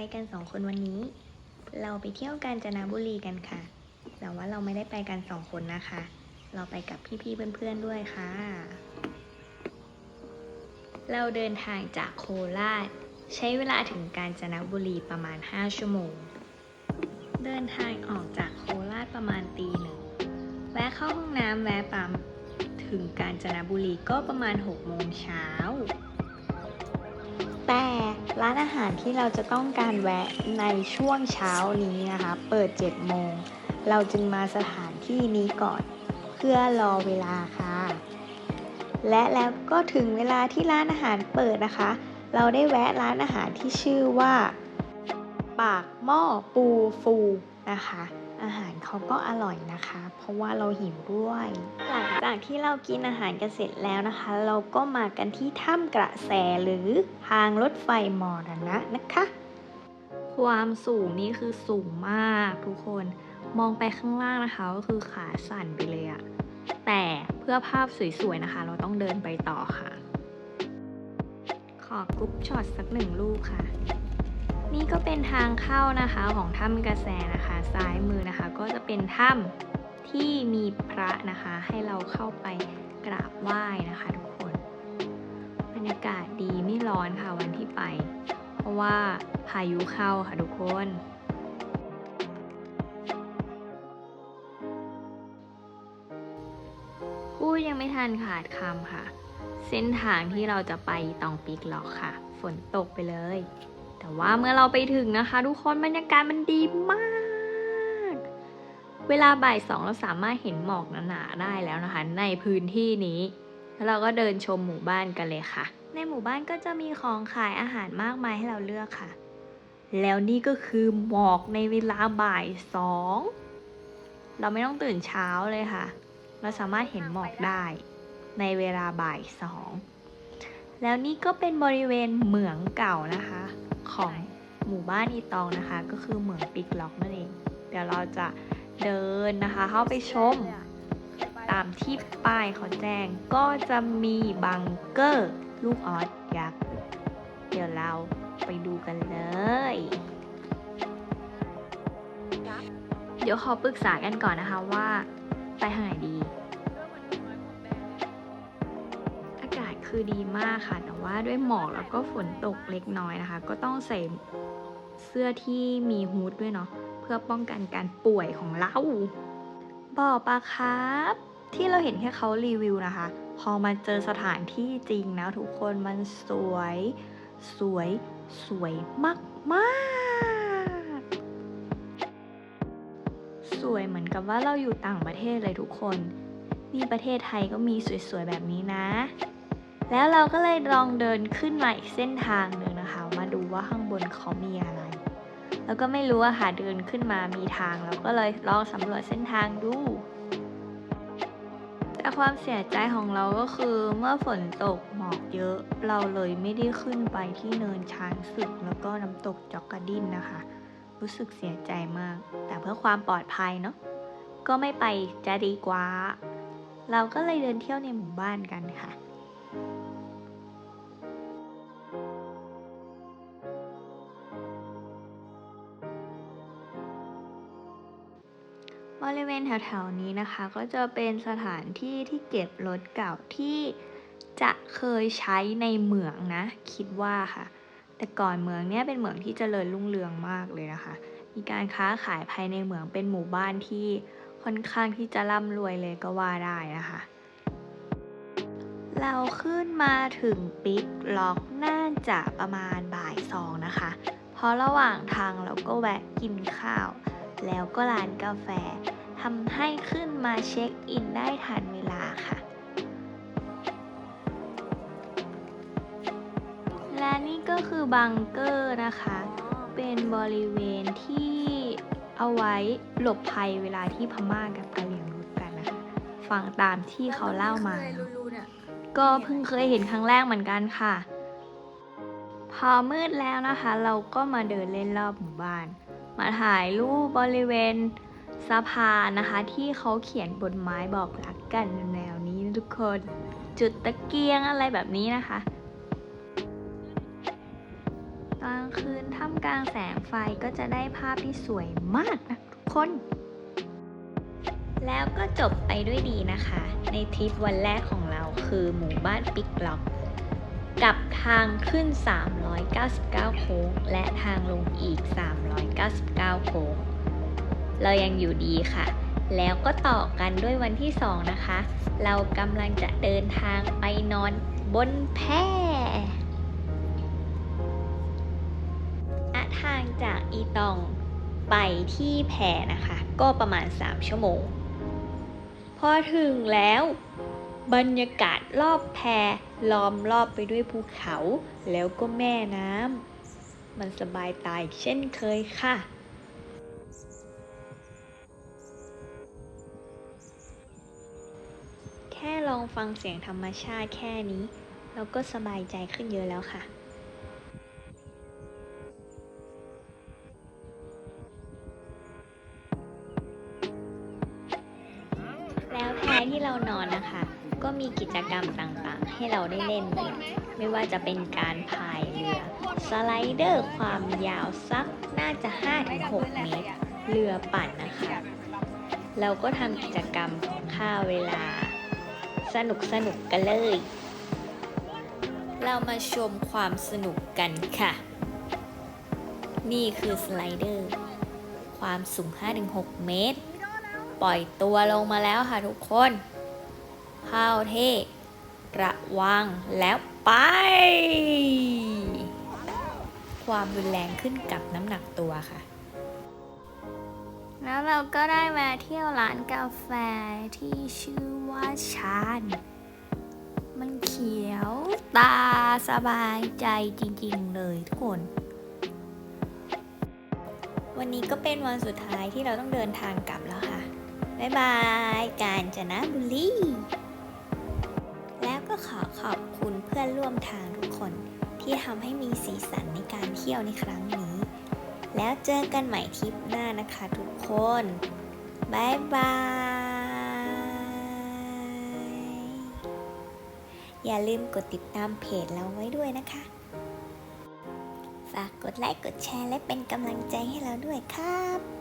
ไปกันสองคนวันนี้ เราไปเที่ยวกาญจนบุรีกันค่ะ แต่ว่าเราไม่ได้ไปกันสองคนนะคะ เราไปกับพี่ๆเพื่อนๆด้วยค่ะ เราเดินทางจากโคราช ใช้เวลาถึงกาญจนบุรีประมาณ 5 ชั่วโมง เดินทางออกจากโคราชประมาณตีหนึ่งแวะเข้าห้องน้ำแวะปั๊มถึงกาญจนบุรีก็ประมาณ6โมงเช้า แต่ร้านอาหารที่เราจะต้องการแวะในช่วงเช้านี้นะคะ เปิด 7 โมง เราจึงมาสถานที่นี้ก่อน เพื่อรอเวลาค่ะ และแล้วก็ถึงเวลาที่ร้านอาหารเปิดนะคะ เราได้แวะร้านอาหารที่ชื่อว่า ปากหม้อปูฟูนะคะ อาหารเขาก็อร่อยนะคะ เพราะว่าเราหิวด้วย หลังจากที่เรากินอาหารกันเสร็จแล้วนะคะ เราก็มากันที่ถ้ำกระแสหรือทางรถไฟมอรณะนะคะ ความสูงนี่คือสูงมากทุกคนมองไปข้างล่างนะคะก็คือขาสั่นไปเลยอะแต่เพื่อภาพสวยๆนะคะ เราต้องเดินไปต่อค่ะ ขอกรุ๊ปช็อตสักหนึ่งลูกค่ะ นี่ก็เป็นทางเข้านะคะของถ้ำกระแสนะคะ ซ้ายมือนะคะ ก็จะเป็นถ้ำที่มีพระนะคะ ให้เราเข้าไปกราบไหว้นะคะทุกคน บรรยากาศดีไม่ร้อนค่ะวันที่ไป เพราะว่าพายุเข้าค่ะทุกคนพูดยังไม่ทันขาดคำค่ะ เส้นทางที่เราจะไปตองปิกหรอกค่ะ ฝนตกไปเลย แต่ว่าเมื่อเราไปถึงนะคะ ทุกคนบรรยากาศมันดีมาก เวลาบ่ายสองเราสามารถเห็นหมอกหนาๆได้แล้วนะคะ ในพื้นที่นี้ แล้วเราก็เดินชมหมู่บ้านกันเลยค่ะ ในหมู่บ้านก็จะมีของขายอาหารมากมายให้เราเลือกค่ะ แล้วนี่ก็คือหมอกในเวลาบ่ายสองเราไม่ต้องตื่นเช้าเลยค่ะ เราสามารถเห็นหมอกได้ ในเวลาบ่ายสอง แล้วนี่ก็เป็นบริเวณเหมืองเก่านะคะ ของหมู่บ้านอีตองนะคะ ก็คือเหมืองปิกล็อกนั่นเอง เดี๋ยวเราจะเดินนะคะ เข้าไปชม ตามที่ป้ายเขาแจ้งก็จะมีบังเกอร์ลูกออสยักษ์เดี๋ยวเราไปดูกันเลย เดี๋ยวขอปรึกษากันก่อนนะคะว่า ไปทางไหนดี คือดีมากค่ะ แต่ว่าด้วยหมอกแล้วก็ฝนตกเล็กน้อยนะคะ ก็ต้องใส่เสื้อที่มีฮูดด้วยเนาะเพื่อป้องกันการป่วยของเราบ่อปลาครับ ที่เราเห็นแค่เขารีวิวนะคะ พอมาเจอสถานที่จริงนะทุกคนมันสวย สวย สวยมากมากสวยเหมือนกับว่าเราอยู่ต่างประเทศเลยทุกคนนี่ประเทศไทยก็มีสวยๆแบบนี้นะ แล้วเราก็เลยลองเดินขึ้นมาอีกเส้นทางหนึ่งนะคะ มาดูว่าข้างบนเขามีอะไร แล้วก็ไม่รู้อะค่ะเดินขึ้นมามีทางเราก็เลยลองสำรวจเส้นทางดูแต่ความเสียใจของเราก็คือเมื่อฝนตกหมอกเยอะ เราเลยไม่ได้ขึ้นไปที่เนินช้างศึกแล้วก็น้ำตกจอกกระดินนะคะ รู้สึกเสียใจมาก แต่เพื่อความปลอดภัยเนาะก็ไม่ไปจะดีกว่า เราก็เลยเดินเที่ยวในหมู่บ้านกันค่ะ บริเวณแถวๆนี้นะคะ ก็จะเป็นสถานที่ที่เก็บรถเก่าที่จะเคยใช้ในเหมืองนะ คิดว่าค่ะ แต่ก่อนเหมืองเนี้ยเป็นเหมืองที่เจริญรุ่งเรืองมากเลยนะคะ มีการค้าขายภายในเหมืองเป็นหมู่บ้านที่ค่อนข้างที่จะร่ำรวยเลยก็ว่าได้นะคะ เราขึ้นมาถึงปิกล็อกน่าจะประมาณบ่ายสองนะคะ เพราะระหว่างทางเราก็แวะกินข้าว แล้วก็ร้านกาแฟทำให้ขึ้นมาเช็คอินได้ทันเวลาค่ะ และนี่ก็คือบังเกอร์นะคะ เป็นบริเวณที่เอาไว้หลบภัยเวลาที่พม่ากับกะเหรี่ยงรบกันนะคะ ฟังตามที่เขาเล่ามา ก็เพิ่งเคยเห็นครั้งแรกเหมือนกันค่ะ พอมืดแล้วนะคะ เราก็มาเดินเล่นรอบหมู่บ้าน มาถ่ายรูปบริเวณสะพานนะคะ ที่เขาเขียนบนไม้บอกรักกันแนวนี้นะทุกคน จุดตะเกียงอะไรแบบนี้นะคะตกลางคืนท่ามกลางแสงไฟก็จะได้ภาพที่สวยมากนะทุกคน แล้วก็จบไปด้วยดีนะคะ ในทริปวันแรกของเราคือหมู่บ้านปิกล็อก กับทางขึ้น 399 โค้ง และทางลงอีก 399 โค้ง เรายังอยู่ดีค่ะ แล้วก็ต่อกันด้วยวันที่ 2 นะคะ เรากำลังจะเดินทางไปนอนบนแพอะทางจากอีตองไปที่แพนะคะ ก็ประมาณ 3 ชั่วโมง พอถึงแล้ว บรรยากาศรอบแพ ล้อมรอบไปด้วยภูเขาแล้วก็แม่น้ำ มันสบายตาอีกเช่นเคยค่ะ แค่ลองฟังเสียงธรรมชาติแค่นี้ เราก็สบายใจขึ้นเยอะแล้วค่ะแล้วแพที่เรานอนนะคะ ก็มีกิจกรรมต่างๆ ให้เราได้เล่นเลยไม่ว่าจะเป็นการพายเรือ สไลเดอร์ความยาวสักน่าจะ 5-6 เมตร เรือปั่นนะคะ เราก็ทำกิจกรรมค่าเวลา สนุกสนุกกันเลย เรามาชมความสนุกกันค่ะ นี่คือสไลเดอร์ ความสูง 5-6 เมตร ปล่อยตัวลงมาแล้วค่ะทุกคนเข้าเท่ ระวังแล้วไป ความรุนแรงขึ้นกับน้ำหนักตัวค่ะ แล้วเราก็ได้มาเที่ยวร้านกาแฟที่ชื่อว่าชานมันเขียวตาสบายใจจริงๆเลยทุกคน วันนี้ก็เป็นวันสุดท้ายที่เราต้องเดินทางกลับแล้วค่ะ บ๊ายบาย กาญจนบุรีแล้วก็ ขอขอบคุณเพื่อนร่วมทางทุกคน ที่ทำให้มีสีสันในการเที่ยวในครั้งนี้ แล้วเจอกันใหม่ทริปหน้านะคะทุกคนบายบาย อย่าลืมกดติดตามเพจเราไว้ด้วยนะคะ ฝากกดไลค์กดแชร์และเป็นกำลังใจให้เราด้วยครับ